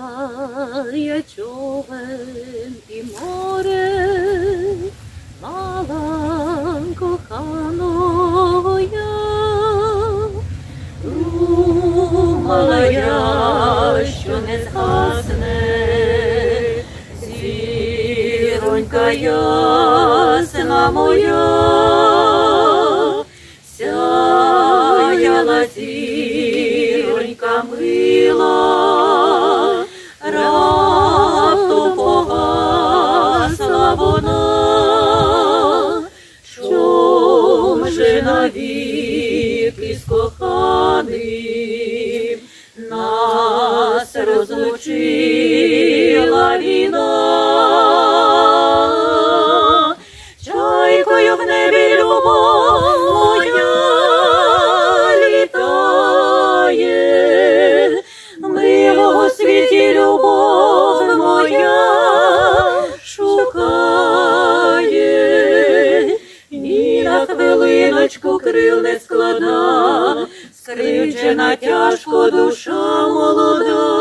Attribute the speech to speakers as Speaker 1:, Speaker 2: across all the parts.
Speaker 1: Мала човен і море, мала коханого я. Думала я, що не згасне, зіронька ясна моя, же із з хвилиночку крил не склада, скривджена тяжко душа молода,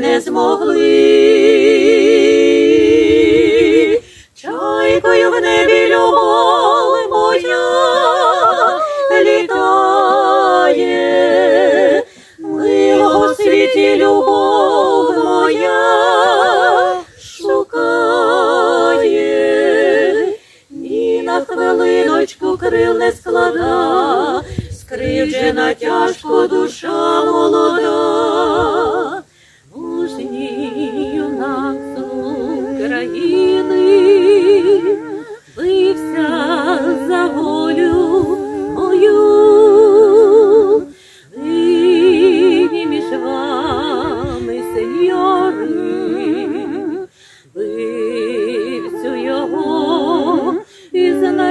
Speaker 1: не змогли. Чайкою в небі любов моя літає, милого в світі любов моя шукає, і на хвилиночку крил не склада, скривджена тяжко душа молода,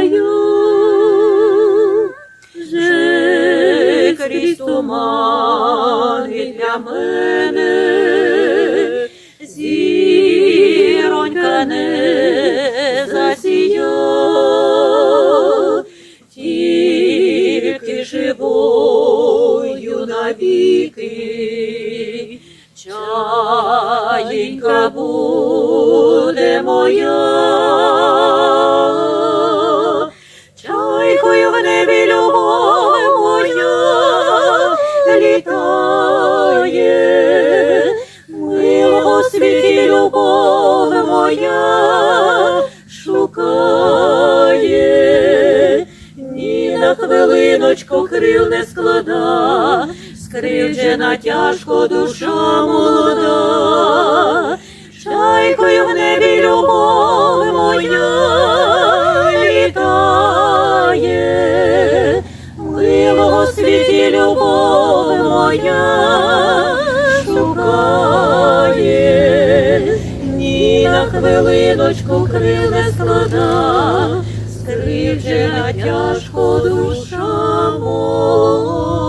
Speaker 1: пізнаю, вже крізь тумани для мене, зіронька не засія, тільки живою навіки, чаєнька буде моя, на хвилиночку крил не склада, скривджена тяжко душа молода, чайкою в небі любов моя літає, милого світі любов моя шукає, ні на хвилиночку крил не склада, скривджена тяжко душа молода.